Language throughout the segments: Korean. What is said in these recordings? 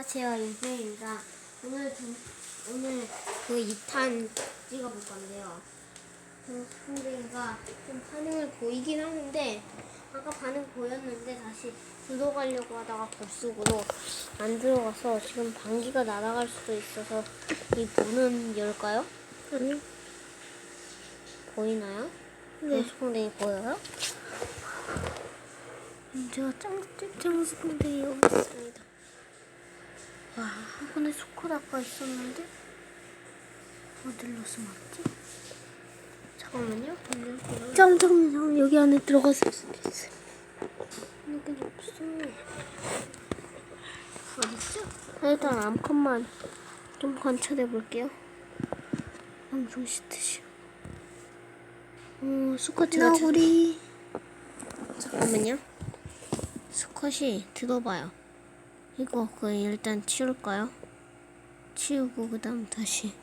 안녕하세요 인생입니다. 오늘 두, 오늘 그 2탄 찍어볼 건데요. 그 선배가 좀 반응을 보이긴 하는데 아까 반응 보였는데 다시 들어가려고 하다가 급속으로 안 들어가서 지금 방귀가 날아갈 수도 있어서 이 문은 열까요? 아니, 보이나요? 네. 소풍댕이 보여요? 제가 짱짱짱 스푼데이 여기 있습니다. 와, 이번에 소코다가 있었는데 어디로 숨었지? 잠깐만요. 짱짱짱 여기 안에 들어갔을 수도 있어요. 여기 없어. 어딨죠? 일단 암컷만 좀 관찰해 볼게요. 방송 시트시. 어, 수컷이가 나구리. 잠깐만요. 수컷이 들어봐요. 이거 그 일단 치울까요? 치우고 그다음 다시.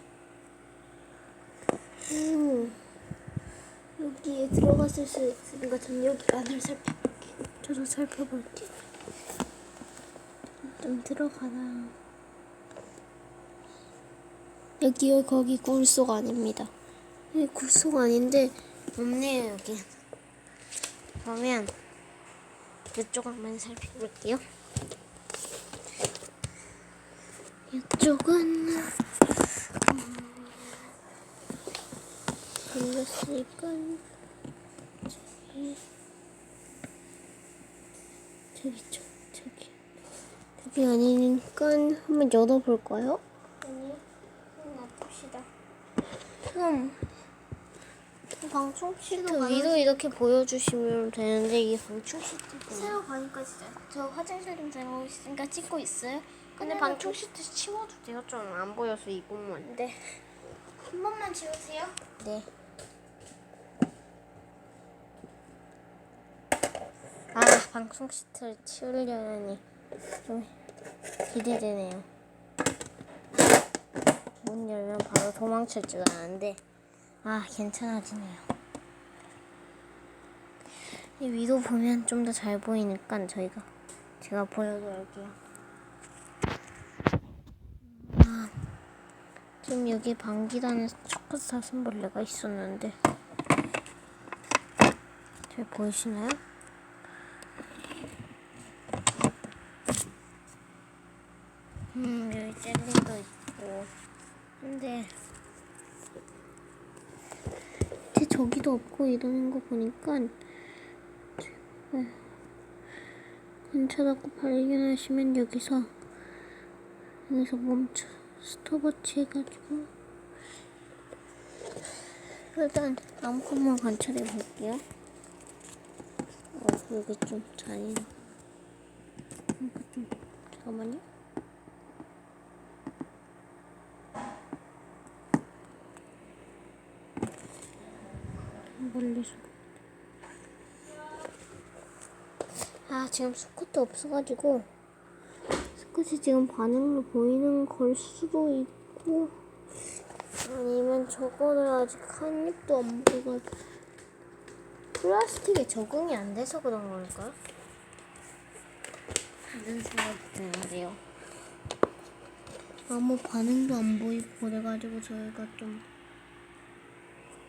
오, 여기에 들어갔을 수 있으니까 전 여기 안을 살펴볼게요. 저도 살펴볼게요. 좀 들어가나. 여기요, 거기 굴속 아닙니다. 이 굴속 아닌데 없네요 여기. 그러면 이쪽 한번 살펴볼게요. 이쪽은 걸렸으니까 저기 저기 저 저기 여기 아니니까 한번 열어볼까요? 아니 한번 놔둡시다. 그럼 시트 그 위로 이렇게 보여주시면 되는데 이게 방충 시트 새로 가니까 진짜 저 화장실 좀 들어가고 있으니까 찍고 있어요. 근데 방충 시트 치워도 돼요? 좀 안 보여서 이 부분. 네. 한 번만 지우세요. 네. 아 방송 시트를 치우려니 좀 기대되네요. 문 열면 바로 도망칠 줄 알았는데 아 괜찮아지네요. 이 위로 보면 좀 더 잘 보이니까 저희가 제가 보여드릴게요. 지금 여기 방귀단에 초코 사슴벌레가 있었는데. 잘 보이시나요? 음 여기 젤리도 있고. 근데 제 저기도 없고 이러는 거 보니까 괜찮았고 발견하시면 여기서 여기서 멈춰 스톱워치 해가지고 일단 아무것만 관찰해 볼게요. 어 여기 좀 잔인. 좀 잠깐만요. 멀리서 아 지금 스쿼트 없어가지고 스쿼트 지금 반응으로 보이는 걸 수도 있고 아니면 저거를 아직 한 입도 안 보가지고 플라스틱에 적응이 안 돼서 그런 걸까? 이런 생각이 드는데요. 아무 반응도 안 보이고 그래가지고 저희가 좀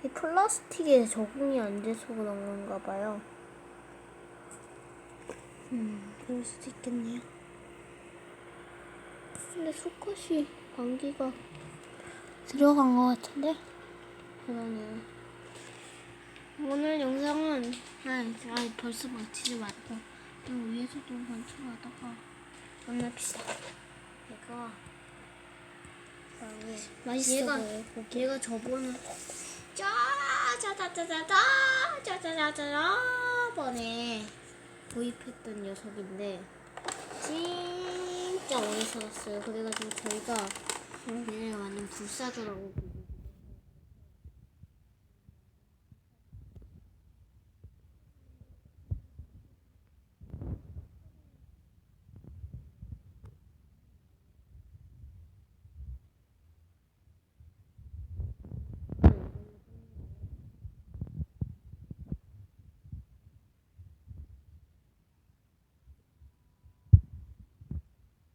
이 플라스틱에 적응이 안 돼서 그런 건가 봐요. 음 그럴 수도 있겠네요 근데 수컷이 방귀가 들어간 것 같은데 그러네요. 오늘 영상은 아, 아 벌써 망치지 말고 좀 위에서 좀 관찰하다가 만납시다. 얘가 맛있어 얘가 보여요 얘가 저번 짜자자자자자 짜자자자자 번에 도입했던 녀석인데 진 짜 오래 살았어요. 그래가지고 저희가 얘네가 완전 불사조라고